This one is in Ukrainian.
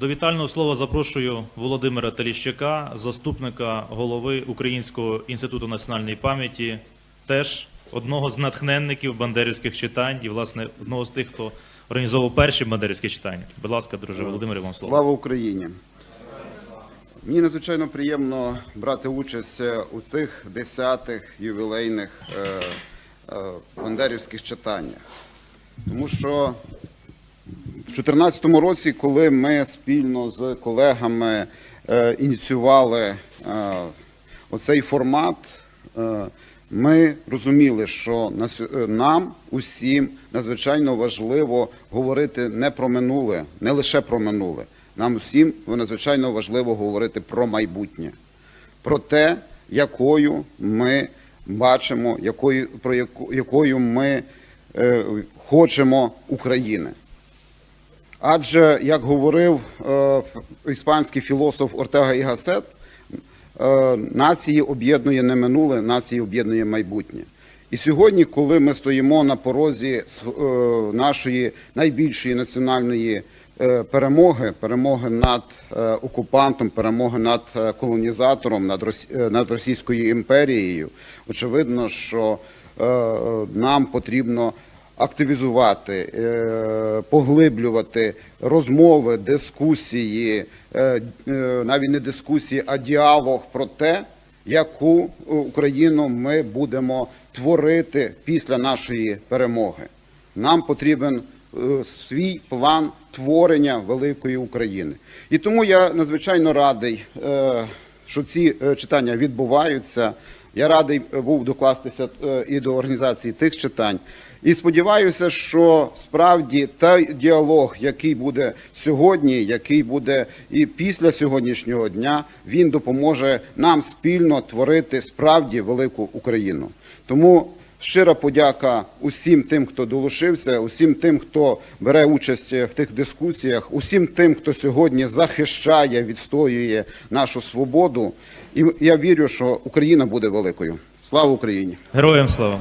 До вітального слова запрошую Володимира Таліщака, заступника голови Українського інституту національної пам'яті, теж одного з натхненників бандерівських читань і, власне, одного з тих, хто організовував перші бандерівські читання. Будь ласка, друже Володимире, вам слово. Слава Україні! Мені надзвичайно приємно брати участь у цих десятих ювілейних е, е, бандерівських читаннях. Тому що 2014 році, коли ми спільно з колегами е, ініціювали е, оцей формат, е, ми розуміли, що на нам усім надзвичайно важливо говорити не про минуле, не лише про минуле. Нам усім надзвичайно важливо говорити про майбутнє, про те, якою ми бачимо, якою, про яку, якою ми е, хочемо України. Адже, як говорив е, іспанський філософ Ортега і Гасет, е, нації об'єднує не минуле, нації об'єднує майбутнє. І сьогодні, коли ми стоїмо на порозі е, нашої найбільшої національної е, перемоги, перемоги над е, окупантом, перемоги над е, колонізатором, над, Рос... е, над Російською імперією, очевидно, що е, нам потрібно активізувати, е, поглиблювати розмови, дискусії, е, е, навіть не дискусії, а діалог про те, яку Україну ми будемо творити після нашої перемоги. Нам потрібен свій план творення великої України. І тому я надзвичайно радий, що ці читання відбуваються. Я радий е, був докластися е, і до організації тих читань. І сподіваюся, що справді той діалог, який буде сьогодні, який буде і після сьогоднішнього дня, він допоможе нам спільно творити справді велику Україну. Тому щира подяка усім тим, хто долучився, усім тим, хто бере участь в тих дискусіях, усім тим, хто сьогодні захищає, відстоює нашу свободу. І я вірю, що Україна буде великою. Слава Україні! Героям слава!